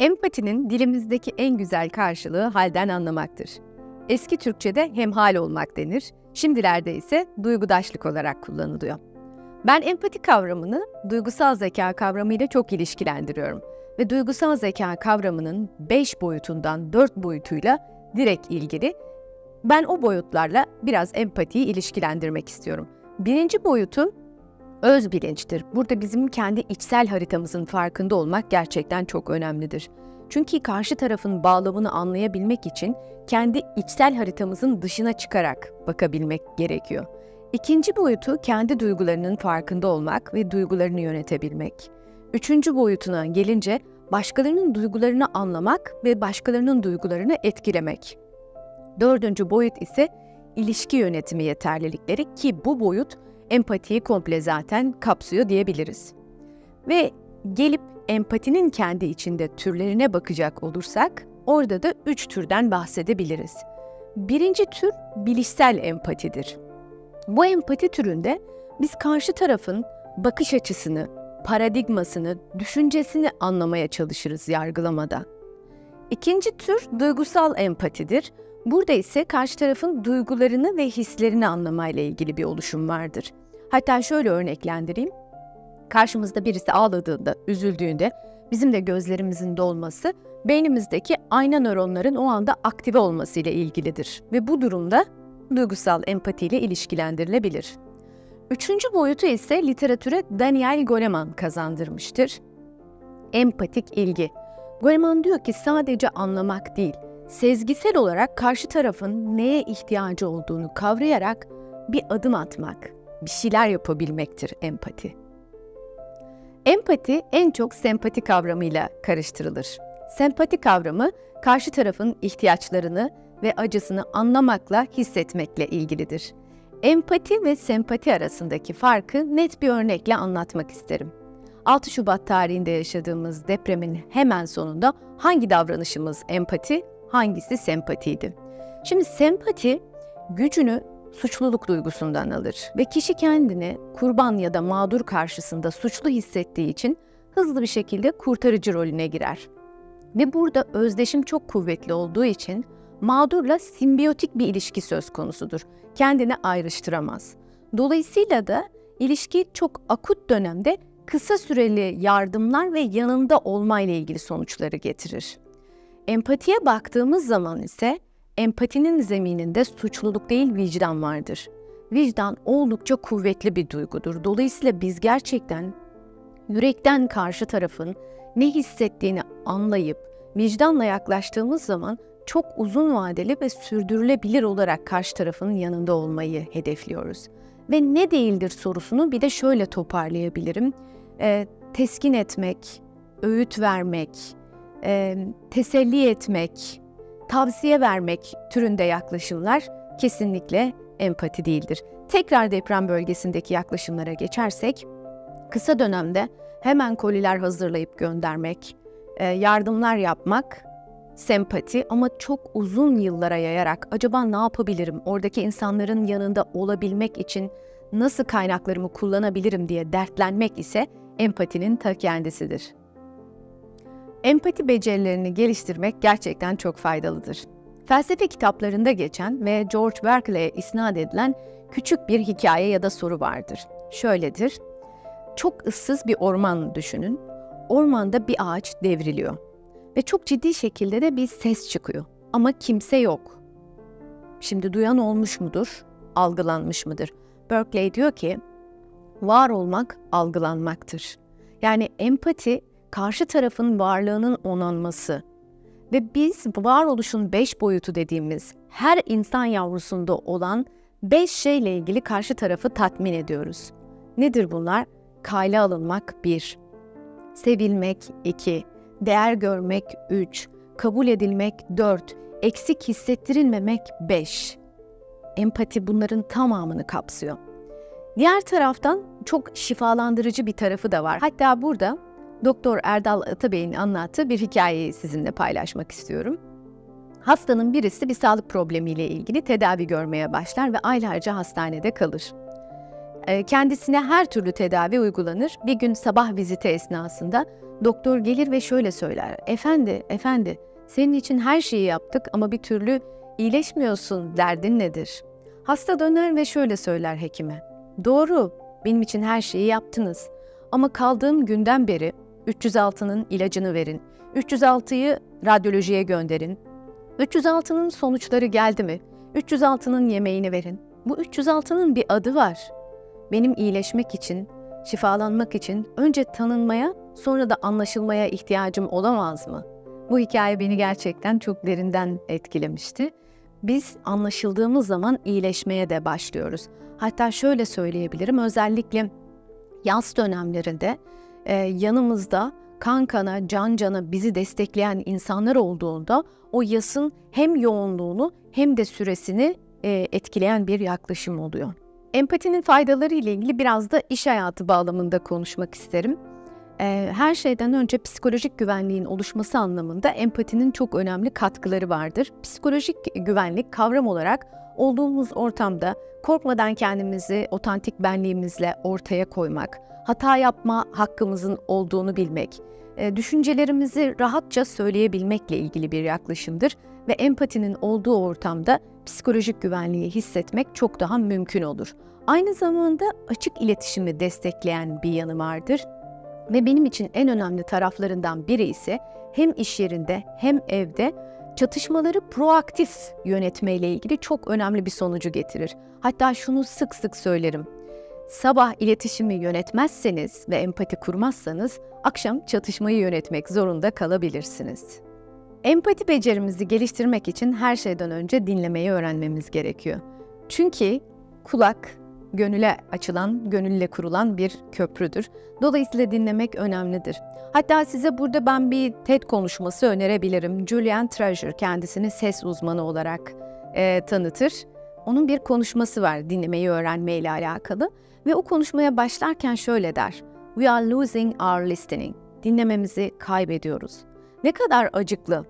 Empatinin dilimizdeki en güzel karşılığı halden anlamaktır. Eski Türkçe'de hemhal olmak denir, şimdilerde ise duygudaşlık olarak kullanılıyor. Ben empati kavramını duygusal zeka kavramıyla çok ilişkilendiriyorum ve duygusal zeka kavramının 5 boyutundan 4 boyutuyla direkt ilgili. Ben o boyutlarla biraz empatiyi ilişkilendirmek istiyorum. Birinci boyutu öz bilinçtir. Burada bizim kendi içsel haritamızın farkında olmak gerçekten çok önemlidir. Çünkü karşı tarafın bağlamını anlayabilmek için kendi içsel haritamızın dışına çıkarak bakabilmek gerekiyor. İkinci boyutu kendi duygularının farkında olmak ve duygularını yönetebilmek. Üçüncü boyutuna gelince başkalarının duygularını anlamak ve başkalarının duygularını etkilemek. Dördüncü boyut ise ilişki yönetimi yeterlilikleri ki bu boyut empatiyi komple zaten kapsıyor diyebiliriz. Ve gelip empatinin kendi içinde türlerine bakacak olursak orada da üç türden bahsedebiliriz. Birinci tür bilişsel empatidir. Bu empati türünde biz karşı tarafın bakış açısını, paradigmasını, düşüncesini anlamaya çalışırız yargılamadan. İkinci tür duygusal empatidir. Burada ise karşı tarafın duygularını ve hislerini anlamayla ilgili bir oluşum vardır. Hatta şöyle örneklendireyim. Karşımızda birisi ağladığında, üzüldüğünde bizim de gözlerimizin dolması beynimizdeki ayna nöronların o anda aktive olmasıyla ilgilidir ve bu durumda duygusal empati ile ilişkilendirilebilir. Üçüncü boyutu ise literatüre Daniel Goleman kazandırmıştır. Empatik ilgi. Goleman diyor ki sadece anlamak değil, sezgisel olarak karşı tarafın neye ihtiyacı olduğunu kavrayarak bir adım atmak, bir şeyler yapabilmektir empati. Empati en çok sempati kavramıyla karıştırılır. Sempati kavramı karşı tarafın ihtiyaçlarını ve acısını anlamakla, hissetmekle ilgilidir. Empati ve sempati arasındaki farkı net bir örnekle anlatmak isterim. 6 Şubat tarihinde yaşadığımız depremin hemen sonunda hangi davranışımız empati, hangisi sempatiydi? Şimdi sempati gücünü suçluluk duygusundan alır ve kişi kendini kurban ya da mağdur karşısında suçlu hissettiği için hızlı bir şekilde kurtarıcı rolüne girer. Ve burada özdeşim çok kuvvetli olduğu için mağdurla simbiyotik bir ilişki söz konusudur. Kendini ayrıştıramaz. Dolayısıyla da ilişki çok akut dönemde kısa süreli yardımlar ve yanında olmayla ilgili sonuçları getirir. Empatiye baktığımız zaman ise empatinin zemininde suçluluk değil vicdan vardır. Vicdan oldukça kuvvetli bir duygudur. Dolayısıyla biz gerçekten yürekten karşı tarafın ne hissettiğini anlayıp vicdanla yaklaştığımız zaman çok uzun vadeli ve sürdürülebilir olarak karşı tarafın yanında olmayı hedefliyoruz. Ve ne değildir sorusunu bir de şöyle toparlayabilirim. E, teskin etmek, öğüt vermek, e, teselli etmek, tavsiye vermek türünde yaklaşımlar kesinlikle empati değildir. Tekrar deprem bölgesindeki yaklaşımlara geçersek, kısa dönemde hemen koliler hazırlayıp göndermek, yardımlar yapmak sempati ama çok uzun yıllara yayarak acaba ne yapabilirim, oradaki insanların yanında olabilmek için nasıl kaynaklarımı kullanabilirim diye dertlenmek ise empatinin ta kendisidir. Empati becerilerini geliştirmek gerçekten çok faydalıdır. Felsefe kitaplarında geçen ve George Berkeley'e isnat edilen küçük bir hikaye ya da soru vardır. Şöyledir. Çok ıssız bir orman düşünün. Ormanda bir ağaç devriliyor ve çok ciddi şekilde de bir ses çıkıyor. Ama kimse yok. Şimdi duyan olmuş mudur? Algılanmış mıdır? Berkeley diyor ki, var olmak algılanmaktır. Yani empati karşı tarafın varlığının onanması ve biz varoluşun beş boyutu dediğimiz her insan yavrusunda olan beş şeyle ilgili karşı tarafı tatmin ediyoruz. Nedir bunlar? Kayla alınmak bir, sevilmek iki, değer görmek 3, kabul edilmek 4, eksik hissettirilmemek 5. Empati bunların tamamını kapsıyor. Diğer taraftan çok şifalandırıcı bir tarafı da var. Hatta burada Doktor Erdal Atabey'in anlattığı bir hikayeyi sizinle paylaşmak istiyorum. Hastanın birisi bir sağlık problemiyle ilgili tedavi görmeye başlar ve aylarca hastanede kalır. Kendisine her türlü tedavi uygulanır. Bir gün sabah viziti esnasında Doktor gelir ve şöyle söyler. Efendi, efendi, senin için her şeyi yaptık ama bir türlü iyileşmiyorsun. Derdin nedir? Hasta döner ve şöyle söyler hekime. Doğru, benim için her şeyi yaptınız. Ama kaldığım günden beri 306'nın ilacını verin. 306'yı radyolojiye gönderin. 306'nın sonuçları geldi mi? 306'nın yemeğini verin. Bu 306'nın bir adı var. Benim iyileşmek için, şifalanmak için önce tanınmaya, sonra da anlaşılmaya ihtiyacım olamaz mı? Bu hikaye beni gerçekten çok derinden etkilemişti. Biz anlaşıldığımız zaman iyileşmeye de başlıyoruz. Hatta şöyle söyleyebilirim, özellikle yaz dönemlerinde e, yanımızda kan kana, can cana bizi destekleyen insanlar olduğunda o yasın hem yoğunluğunu hem de süresini e, etkileyen bir yaklaşım oluyor. Empatinin faydaları ile ilgili biraz da iş hayatı bağlamında konuşmak isterim. E, her şeyden önce psikolojik güvenliğin oluşması anlamında empatinin çok önemli katkıları vardır. Psikolojik güvenlik kavram olarak olduğumuz ortamda korkmadan kendimizi otantik benliğimizle ortaya koymak, hata yapma hakkımızın olduğunu bilmek, e, düşüncelerimizi rahatça söyleyebilmekle ilgili bir yaklaşımdır ve empatinin olduğu ortamda psikolojik güvenliği hissetmek çok daha mümkün olur. Aynı zamanda açık iletişimi destekleyen bir yanı vardır ve benim için en önemli taraflarından biri ise hem iş yerinde hem evde çatışmaları proaktif yönetmeyle ilgili çok önemli bir sonucu getirir. Hatta şunu sık sık söylerim. Sabah iletişimi yönetmezseniz ve empati kurmazsanız akşam çatışmayı yönetmek zorunda kalabilirsiniz. Empati becerimizi geliştirmek için her şeyden önce dinlemeyi öğrenmemiz gerekiyor. Çünkü kulak gönüle açılan, gönülle kurulan bir köprüdür. Dolayısıyla dinlemek önemlidir. Hatta size burada ben bir TED konuşması önerebilirim. Julian Treasure kendisini ses uzmanı olarak e, tanıtır. Onun bir konuşması var dinlemeyi öğrenmeyle alakalı ve o konuşmaya başlarken şöyle der. We are losing our listening. Dinlememizi kaybediyoruz. Ne kadar acıklı.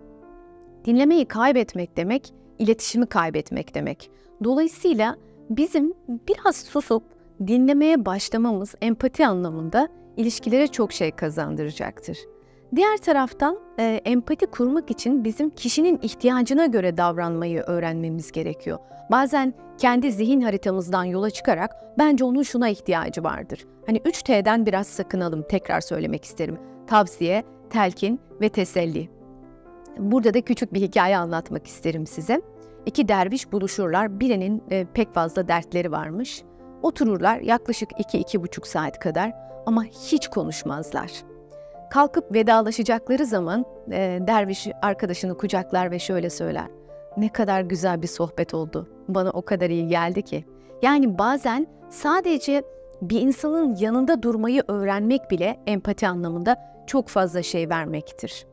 Dinlemeyi kaybetmek demek, iletişimi kaybetmek demek. Dolayısıyla bizim biraz susup dinlemeye başlamamız empati anlamında ilişkilere çok şey kazandıracaktır. Diğer taraftan e, empati kurmak için bizim kişinin ihtiyacına göre davranmayı öğrenmemiz gerekiyor. Bazen kendi zihin haritamızdan yola çıkarak bence onun şuna ihtiyacı vardır. Hani 3T'den biraz sakınalım tekrar söylemek isterim. Tavsiye, telkin ve teselli. Burada da küçük bir hikaye anlatmak isterim size. İki derviş buluşurlar. Birinin e, pek fazla dertleri varmış. Otururlar yaklaşık 2-2,5 saat kadar ama hiç konuşmazlar. Kalkıp vedalaşacakları zaman e, derviş arkadaşını kucaklar ve şöyle söyler. Ne kadar güzel bir sohbet oldu. Bana o kadar iyi geldi ki. Yani bazen sadece bir insanın yanında durmayı öğrenmek bile empati anlamında çok fazla şey vermektir.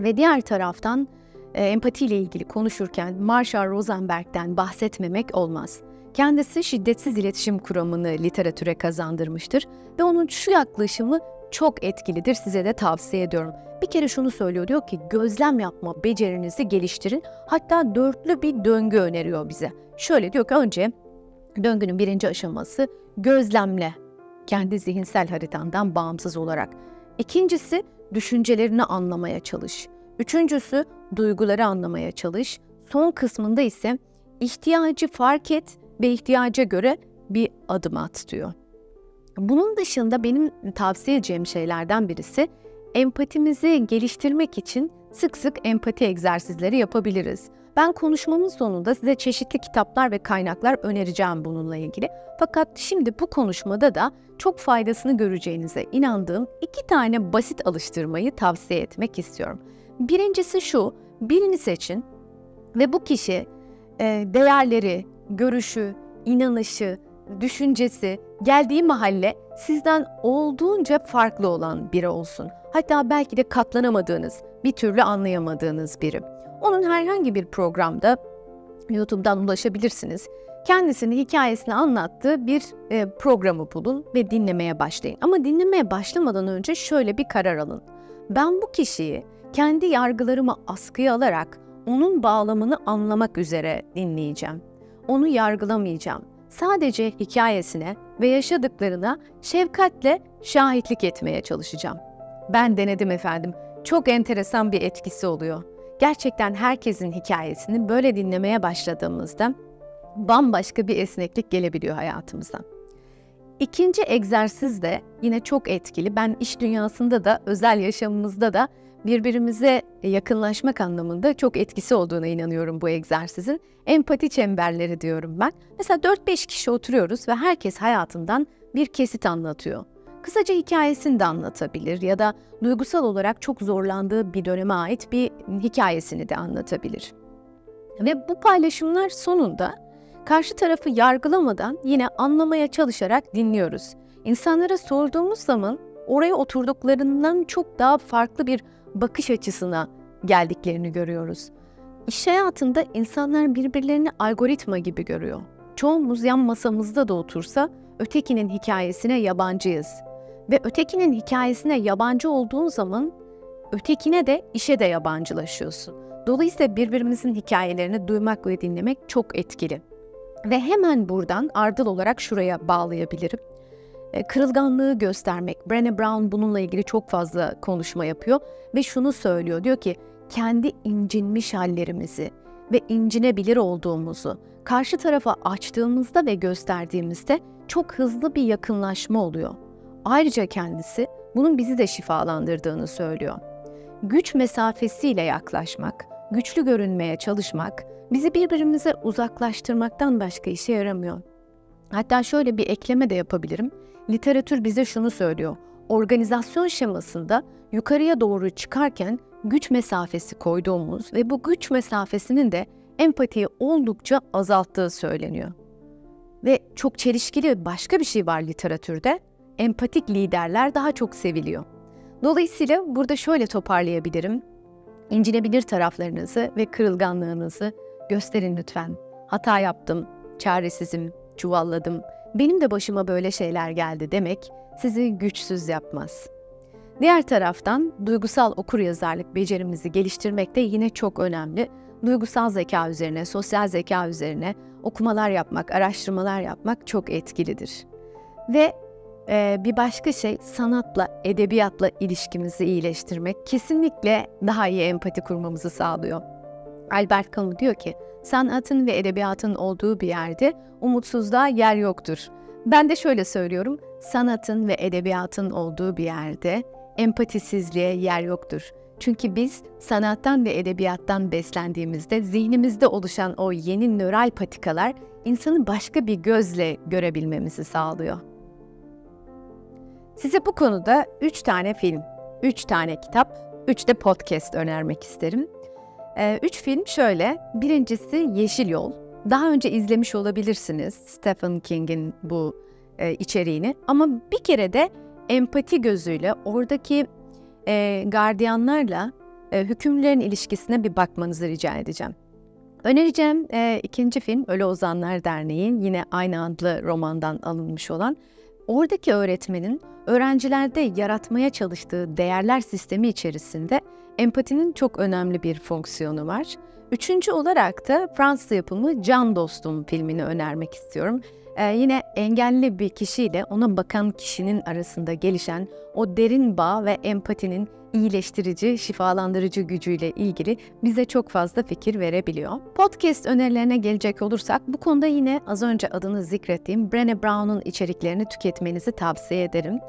Ve diğer taraftan e, empati ile ilgili konuşurken Marshall Rosenberg'den bahsetmemek olmaz. Kendisi şiddetsiz iletişim kuramını literatüre kazandırmıştır ve onun şu yaklaşımı çok etkilidir size de tavsiye ediyorum. Bir kere şunu söylüyor diyor ki gözlem yapma becerinizi geliştirin. Hatta dörtlü bir döngü öneriyor bize. Şöyle diyor ki önce döngünün birinci aşaması gözlemle kendi zihinsel haritandan bağımsız olarak. İkincisi düşüncelerini anlamaya çalış. Üçüncüsü duyguları anlamaya çalış. Son kısmında ise ihtiyacı fark et ve ihtiyaca göre bir adım at diyor. Bunun dışında benim tavsiye edeceğim şeylerden birisi empatimizi geliştirmek için sık sık empati egzersizleri yapabiliriz. Ben konuşmamın sonunda size çeşitli kitaplar ve kaynaklar önereceğim bununla ilgili. Fakat şimdi bu konuşmada da çok faydasını göreceğinize inandığım iki tane basit alıştırmayı tavsiye etmek istiyorum. Birincisi şu, birini seçin ve bu kişi e, değerleri, görüşü, inanışı, düşüncesi, geldiği mahalle sizden olduğunca farklı olan biri olsun. Hatta belki de katlanamadığınız, bir türlü anlayamadığınız biri. Onun herhangi bir programda YouTube'dan ulaşabilirsiniz. Kendisini hikayesini anlattığı bir e, programı bulun ve dinlemeye başlayın. Ama dinlemeye başlamadan önce şöyle bir karar alın. Ben bu kişiyi kendi yargılarımı askıya alarak onun bağlamını anlamak üzere dinleyeceğim. Onu yargılamayacağım. Sadece hikayesine ve yaşadıklarına şefkatle şahitlik etmeye çalışacağım. Ben denedim efendim. Çok enteresan bir etkisi oluyor. Gerçekten herkesin hikayesini böyle dinlemeye başladığımızda bambaşka bir esneklik gelebiliyor hayatımıza. İkinci egzersiz de yine çok etkili. Ben iş dünyasında da özel yaşamımızda da birbirimize yakınlaşmak anlamında çok etkisi olduğuna inanıyorum bu egzersizin. Empati çemberleri diyorum ben. Mesela 4-5 kişi oturuyoruz ve herkes hayatından bir kesit anlatıyor. Kısaca hikayesini de anlatabilir ya da duygusal olarak çok zorlandığı bir döneme ait bir hikayesini de anlatabilir. Ve bu paylaşımlar sonunda karşı tarafı yargılamadan yine anlamaya çalışarak dinliyoruz. İnsanlara sorduğumuz zaman oraya oturduklarından çok daha farklı bir bakış açısına geldiklerini görüyoruz. İş hayatında insanlar birbirlerini algoritma gibi görüyor. Çoğumuz yan masamızda da otursa ötekinin hikayesine yabancıyız. Ve ötekinin hikayesine yabancı olduğun zaman ötekine de işe de yabancılaşıyorsun. Dolayısıyla birbirimizin hikayelerini duymak ve dinlemek çok etkili. Ve hemen buradan ardıl olarak şuraya bağlayabilirim. E, kırılganlığı göstermek. Brené Brown bununla ilgili çok fazla konuşma yapıyor ve şunu söylüyor. Diyor ki kendi incinmiş hallerimizi ve incinebilir olduğumuzu karşı tarafa açtığımızda ve gösterdiğimizde çok hızlı bir yakınlaşma oluyor. Ayrıca kendisi bunun bizi de şifalandırdığını söylüyor. Güç mesafesiyle yaklaşmak, güçlü görünmeye çalışmak bizi birbirimize uzaklaştırmaktan başka işe yaramıyor. Hatta şöyle bir ekleme de yapabilirim. Literatür bize şunu söylüyor. Organizasyon şemasında yukarıya doğru çıkarken güç mesafesi koyduğumuz ve bu güç mesafesinin de empatiyi oldukça azalttığı söyleniyor. Ve çok çelişkili başka bir şey var literatürde. Empatik liderler daha çok seviliyor. Dolayısıyla burada şöyle toparlayabilirim. İncinebilir taraflarınızı ve kırılganlığınızı gösterin lütfen. Hata yaptım, çaresizim, çuvalladım, benim de başıma böyle şeyler geldi demek sizi güçsüz yapmaz. Diğer taraftan duygusal okuryazarlık becerimizi geliştirmek de yine çok önemli. Duygusal zeka üzerine, sosyal zeka üzerine okumalar yapmak, araştırmalar yapmak çok etkilidir. Ve e, bir başka şey sanatla, edebiyatla ilişkimizi iyileştirmek kesinlikle daha iyi empati kurmamızı sağlıyor. Albert Camus diyor ki, sanatın ve edebiyatın olduğu bir yerde umutsuzluğa yer yoktur. Ben de şöyle söylüyorum, sanatın ve edebiyatın olduğu bir yerde empatisizliğe yer yoktur. Çünkü biz sanattan ve edebiyattan beslendiğimizde zihnimizde oluşan o yeni nöral patikalar insanı başka bir gözle görebilmemizi sağlıyor. Size bu konuda 3 tane film, 3 tane kitap, 3 de podcast önermek isterim. Ee, üç film şöyle. Birincisi Yeşil Yol. Daha önce izlemiş olabilirsiniz Stephen King'in bu e, içeriğini. Ama bir kere de empati gözüyle oradaki e, gardiyanlarla e, hükümlülerin ilişkisine bir bakmanızı rica edeceğim. Önereceğim e, ikinci film Ölü Ozanlar Derneği yine aynı adlı romandan alınmış olan. Oradaki öğretmenin öğrencilerde yaratmaya çalıştığı değerler sistemi içerisinde empatinin çok önemli bir fonksiyonu var. Üçüncü olarak da Fransız yapımı Can Dostum filmini önermek istiyorum. Ee, yine engelli bir kişiyle ona bakan kişinin arasında gelişen o derin bağ ve empatinin iyileştirici, şifalandırıcı gücüyle ilgili bize çok fazla fikir verebiliyor. Podcast önerilerine gelecek olursak bu konuda yine az önce adını zikrettiğim Brené Brown'un içeriklerini tüketmenizi tavsiye ederim.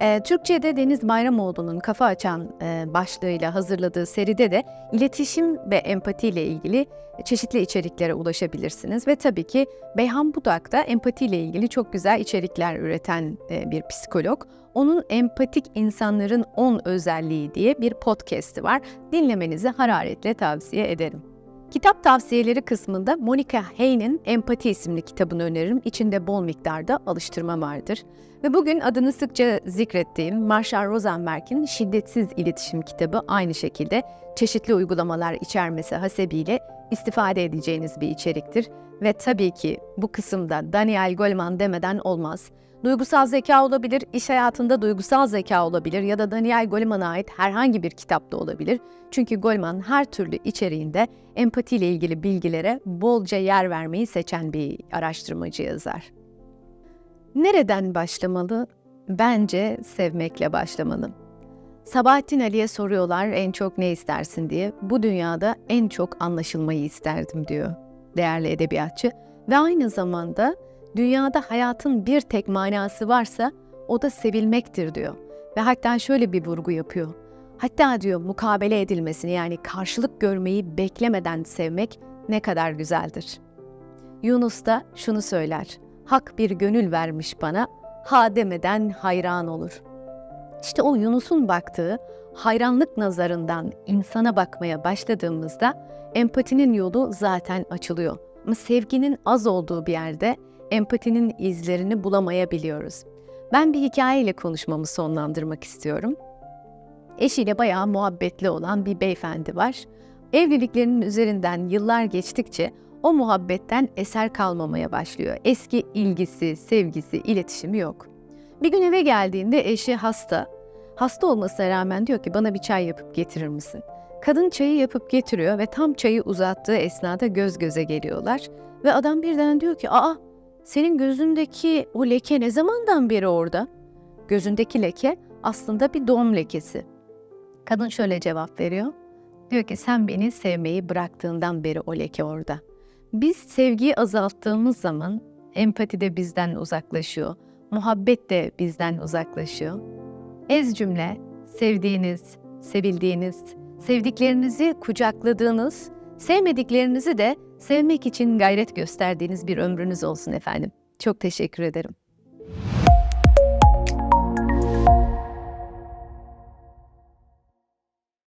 E, Türkçe'de Deniz Bayramoğlu'nun kafa açan e, başlığıyla hazırladığı seride de iletişim ve empati ile ilgili çeşitli içeriklere ulaşabilirsiniz. Ve tabii ki Beyhan Budak da empati ile ilgili çok güzel içerikler üreten e, bir psikolog. Onun Empatik İnsanların 10 Özelliği diye bir podcast'i var. Dinlemenizi hararetle tavsiye ederim. Kitap tavsiyeleri kısmında Monica Hay'nin Empati isimli kitabını öneririm. İçinde bol miktarda alıştırma vardır. Ve bugün adını sıkça zikrettiğim Marshall Rosenberg'in Şiddetsiz İletişim kitabı aynı şekilde çeşitli uygulamalar içermesi hasebiyle istifade edeceğiniz bir içeriktir. Ve tabii ki bu kısımda Daniel Goleman demeden olmaz. Duygusal zeka olabilir, iş hayatında duygusal zeka olabilir ya da Daniel Goleman'a ait herhangi bir kitapta olabilir. Çünkü Goleman her türlü içeriğinde empati ile ilgili bilgilere bolca yer vermeyi seçen bir araştırmacı yazar. Nereden başlamalı? Bence sevmekle başlamalı. Sabahattin Ali'ye soruyorlar en çok ne istersin diye. Bu dünyada en çok anlaşılmayı isterdim diyor değerli edebiyatçı. Ve aynı zamanda dünyada hayatın bir tek manası varsa o da sevilmektir diyor. Ve hatta şöyle bir vurgu yapıyor. Hatta diyor mukabele edilmesini yani karşılık görmeyi beklemeden sevmek ne kadar güzeldir. Yunus da şunu söyler. Hak bir gönül vermiş bana, ha demeden hayran olur. İşte o Yunus'un baktığı hayranlık nazarından insana bakmaya başladığımızda empatinin yolu zaten açılıyor. Ama sevginin az olduğu bir yerde empatinin izlerini bulamayabiliyoruz. Ben bir hikayeyle konuşmamı sonlandırmak istiyorum. Eşiyle bayağı muhabbetli olan bir beyefendi var. Evliliklerinin üzerinden yıllar geçtikçe o muhabbetten eser kalmamaya başlıyor. Eski ilgisi, sevgisi, iletişimi yok. Bir gün eve geldiğinde eşi hasta. Hasta olmasına rağmen diyor ki bana bir çay yapıp getirir misin? Kadın çayı yapıp getiriyor ve tam çayı uzattığı esnada göz göze geliyorlar. Ve adam birden diyor ki aa senin gözündeki o leke ne zamandan beri orada? Gözündeki leke aslında bir doğum lekesi. Kadın şöyle cevap veriyor. Diyor ki sen beni sevmeyi bıraktığından beri o leke orada. Biz sevgiyi azalttığımız zaman empati de bizden uzaklaşıyor. Muhabbet de bizden uzaklaşıyor. Ez cümle, sevdiğiniz, sevildiğiniz, sevdiklerinizi kucakladığınız, sevmediklerinizi de sevmek için gayret gösterdiğiniz bir ömrünüz olsun efendim. Çok teşekkür ederim.